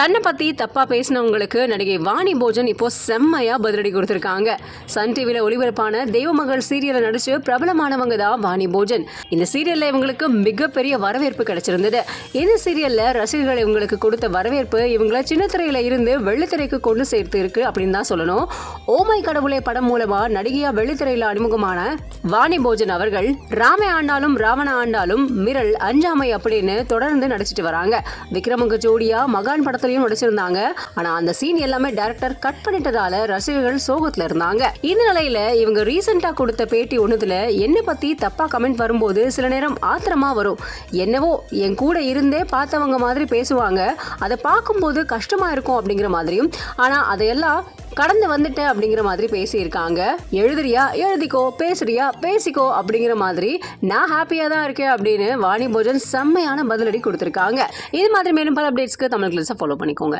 தன்னை பற்றி தப்பாக பேசினவங்களுக்கு நடிகை வாணி போஜன் இப்போ செம்மையாக பதிலடி கொடுத்துருக்காங்க. சன் டிவியில் ஒளிபரப்பான தெய்வமகள் சீரியலில் நடித்து பிரபலமானவங்க தான் வாணி போஜன். இந்த சீரியலில் இவங்களுக்கு மிகப்பெரிய வரவேற்பு கிடைச்சிருந்தது. இந்த சீரியலில் ரசிகர்கள் இவங்களுக்கு கொடுத்த வரவேற்பு இவங்கள சின்னத்திரையில் இருந்து வெள்ளித்திரைக்கு கொண்டு சேர்த்து இருக்கு அப்படின்னு தான் சொல்லணும். ஓமை கடவுளே படம் மூலமாக நடிகையாக வெள்ளித்திரையில் அறிமுகமான வாணி போஜன் அவர்கள் ராமே ஆண்டாலும் ராவண ஆண்டாலும் மிரல் அஞ்சாமை அப்படின்னு தொடர்ந்து நடிச்சிட்டு வராங்க. விக்ரமுக்கு ஜோடியா மகான் படத்துலயும் நடிச்சிருந்தாங்க ஆனா அந்த சீன் எல்லாமே டேரக்டர் கட் பண்ணிட்டதால ரசிகர்கள் சோகத்துல இருந்தாங்க. இந்த நிலையில இவங்க ரீசெண்டா கொடுத்த பேட்டி ஒண்ணுதுல என்ன பத்தி தப்பா கமெண்ட் வரும்போது சில நேரம் ஆத்திரமா வரும். என்னவோ என் கூட இருந்தே பார்த்தவங்க மாதிரி பேசுவாங்க. அதை பார்க்கும்போது கஷ்டமா இருக்கும் அப்படிங்கிற மாதிரியும். ஆனா அதையெல்லாம் கடந்து வந்துட்டேன் அப்படிங்கிற மாதிரி பேசியிருக்காங்க. எழுதுறியா? எழுதிக்கோ. பேசுறியா? பேசிக்கோ அப்படிங்கிற மாதிரி நான் ஹாப்பியாக தான் இருக்கேன் அப்படின்னு வாணி போஜன் செம்மையான பதிலடி கொடுத்துருக்காங்க. இது மாதிரி மேலும் பல அப்டேட்ஸ்க்கு தமிழ் கிளாஸை ஃபாலோ பண்ணிக்கோங்க.